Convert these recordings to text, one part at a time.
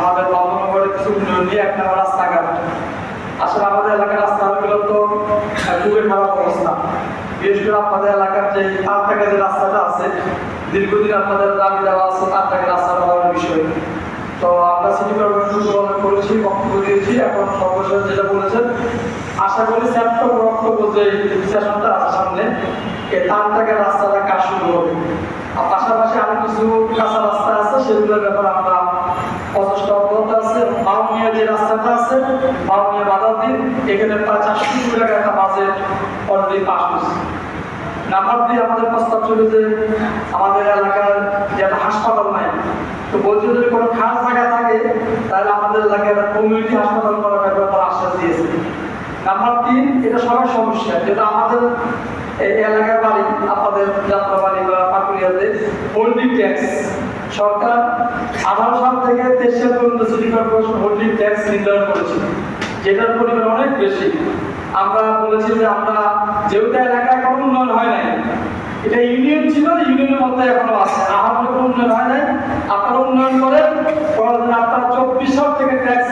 আমাদের কিছু উন্নয়ন নিয়ে রাস্তাঘাট। আসলে আমাদের এলাকার তো খুবই খারাপ অবস্থা। এলাকার যে যে রাস্তাটা আছে, দীর্ঘদিন আপনাদের দাবি দেওয়া আছে তার থেকে রাস্তা তো আমরা সিটি কর্পোরেশন করেছি, বক্তব্য দিয়েছি। এখন সর্বশেষ যেটা বলেছেন, আশা করি সেপ্টেম্বর বক্তব্য যে সেশনটা আছে সামনে রাস্তাটা কাজ শুরু হবে। আর পাশাপাশি আরও কিছু কাঁচা রাস্তা আছে, সেগুলোর ব্যাপারে আমরা অব্যাহত আছে। বাউনিয়া যে রাস্তাটা আছে, বাউনিয়া বাধা দিন এখানে প্রায় চারশো কোটি টাকা একটা বাজেট অলরেডি পাস হয়েছে। নাম্বার দিয়ে আমাদের প্রস্তাব ছিল যে আমাদের এলাকার যে একটা হাসপাতাল নাই তো বলছে যদি কোনো খাস জায়গা থাকে তাহলে আমাদের এলাকায় একটা কমিউনিটি হাসপাতাল করার ব্যাপারে তারা আশ্বাস দিয়েছে। নাম্বার তিন, এটা সমস্যা, যেটা আমাদের এই এলাকার বাড়ি, আপনাদের যাত্রাবাড়ি বা পাকুড়িয়াতে হোল্ডিং ট্যাক্স সরকার আঠারো সাল থেকে পর্যন্ত সিটি কর্পোরেশন হোল্ডিং ট্যাক্স নির্ধারণ করেছিল, যেটার পরিমাণ অনেক বেশি। আমরা বলেছি যে আমরা, যেহেতু এলাকায় কোনো উন্নয়ন হয় নাই, এটা ইউনিয়ন ছিল ইউনিয়নের মধ্যে এখনও আছে। আমাদের কোনো উন্নয়ন হয় নাই, আপনারা উন্নয়ন করেন কোনোদিন আপনারা চব্বিশ সাল থেকে ট্যাক্স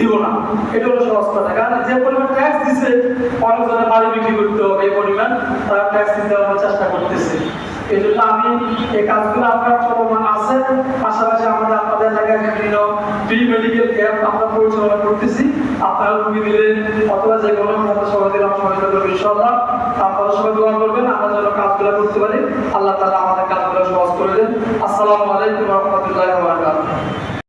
দিব না। এটা হলো সহজ কথা। কারণ যে পরিমাণ ট্যাক্স দিছে, অনেকজনের বাড়ি বিক্রি করতে হবে এই পরিমাণ, তারা ট্যাক্স দিতে আমরা চেষ্টা করতেছি। এই জন্য আমি এই কাজগুলো আপনার চলমান আছে। পাশাপাশি আমাদের আপনাদের এলাকায় বিভিন্ন প্রি মেডিকেল ক্যাম্প আমরা পরিচালনা করতেছি। আপনারা রুগী দিলেন, অথবা যে কোনো আমরা সবাই দিলাম, সহযোগিতা করব ইনশাআল্লাহ। আপনারা সবাই দোয়া করবেন, আমরা যেন কাজগুলো করতে পারি। আল্লাহ তাআলা আমাদের কাজগুলো সহজ করে দেন। আসসালামু আলাইকুম রাহমাতুল্লাহি